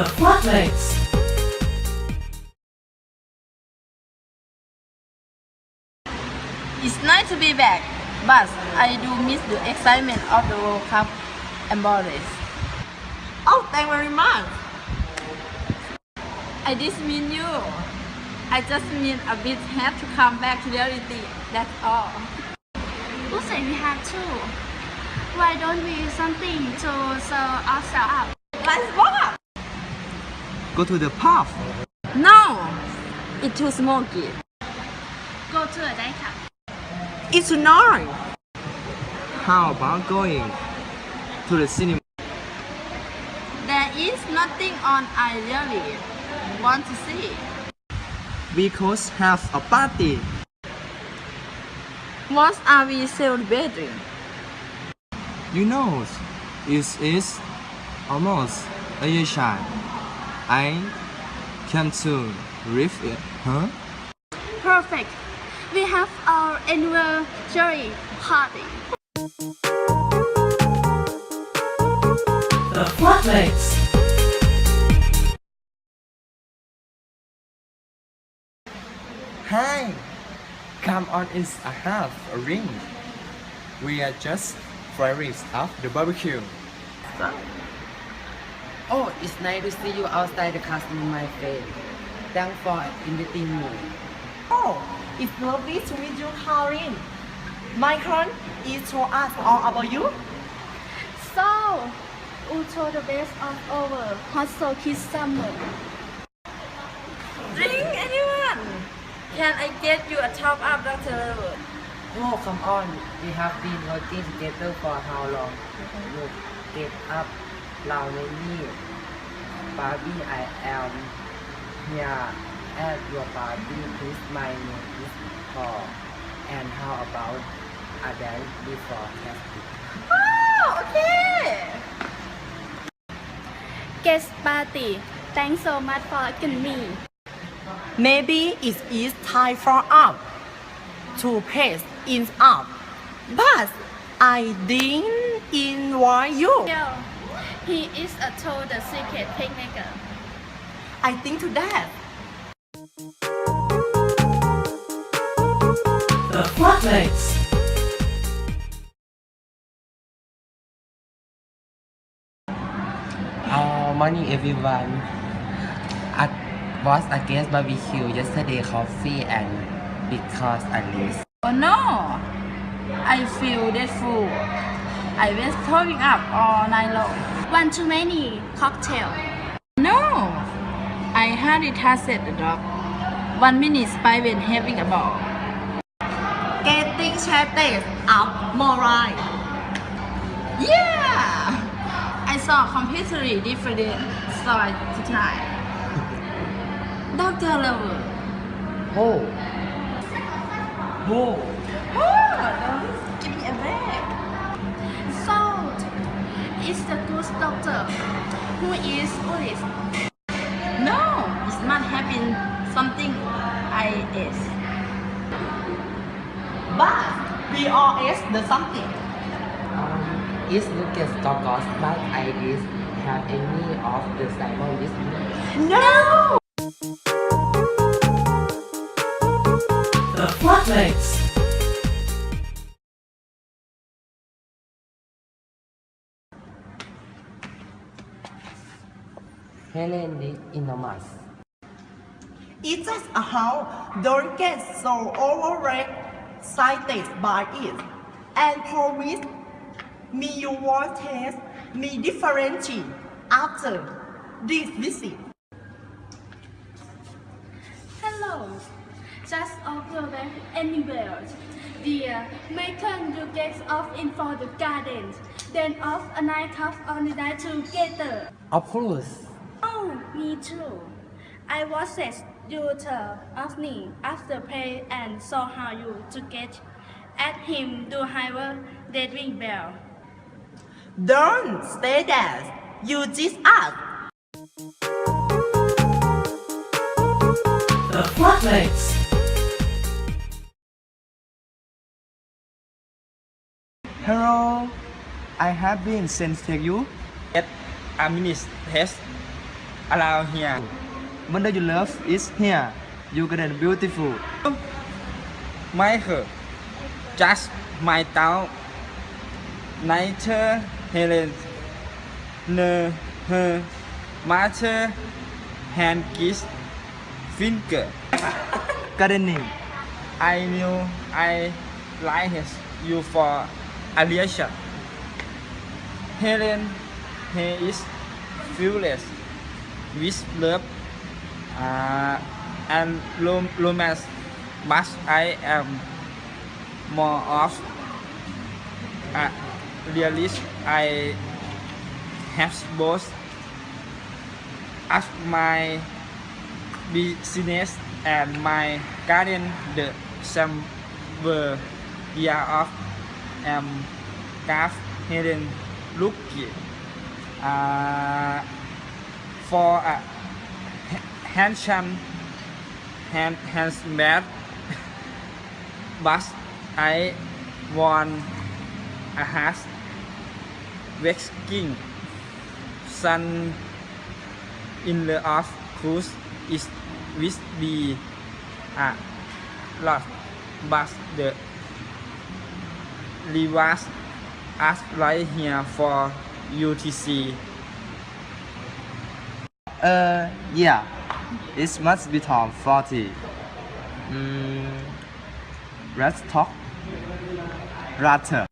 The Flatmates. It's nice to be back, but I do miss the excitement of the World Cup and embrace. Oh, thank you very much. I just mean you. I just mean a bit have to come back to reality. That's all. Who said we had to? Why don't we use something to sell ourselves up? Let's walk. Go to the pub. No, it's too smoky. Go to a day club. It's not. How about going to the cinema? There is nothing on I really want to see. We could have a party. What are we celebrating? You know, it is almost a year shy. I can to live it, huh? Perfect. We have our anniversary party. The Flatmates. Hi! Come on, it's a half a ring. We are just friends of the barbecue. Oh, it's nice to see you outside the classroom, my friend. Thanks for inviting me. Oh, it's lovely to meet you, Karin. My turn is to ask all about you. So, Uto the best of our hot so kiss summer. Drink anyone? Can I get you a top up, Dr. Wood? Oh, come on. We have been working together for how long? Look, get up. Lao Barbie, I am here at your party. Please, my name is Paul. And how about a dance before casting? Oh, okay. Guest party. Thanks so much for asking me. Maybe it is time for up to pace in up. But I didn't invite you. Girl, he is a told the secret picnicker. I think to that. The Flatmates. Uh, morning everyone. I was against barbecue yesterday coffee and because I list. Oh no, I feel that full. I was throwing up all night long. One too many cocktail. No, I hardly touched the dog. One minute spy when having a ball. Getting chatted up more right. Yeah, I saw completely different side tonight. Dr. Lover. Oh. Oh. Oh, give me a break. So, it's the ghost doctor who is Buddhist. No, it's not having something I ate. But we all ask the something. Um, it's Lucas Gogos, but I is have any of the Simon with me. No! The Flatmates. Helen is enormous. It's just a how don't get so overexcited by it. And promise me you won't taste me differently after this visit. Hello. Just off your anywhere. Dear, uh, may turn you get off in for the garden. Then off a night off on the night together. Of course. Oh, me too. I watched you tell of me after play and saw how you to get at him do have that ring bell. Don't stay there. You just ask. The Flatmates. Hello, I have been sent to you. Get a minute test. Around here. Wonder you love is here. You garden beautiful. Michael, just my town. Nature Helen, ne, her, matter, hand kiss, finger. Gardening. I knew I like you for Alicia. Helen, he is fearless with love uh, and rom- romance, but I am more of a realist. I have both as my business and my garden the same were year of am calf hidden look uh, for a ha- handsome hand handsome but I want a has waxing sun in the of course is with be a lot but the reverse as right here for UTC Uh, yeah. It must be Tom 40. Mm, let's talk. Rather.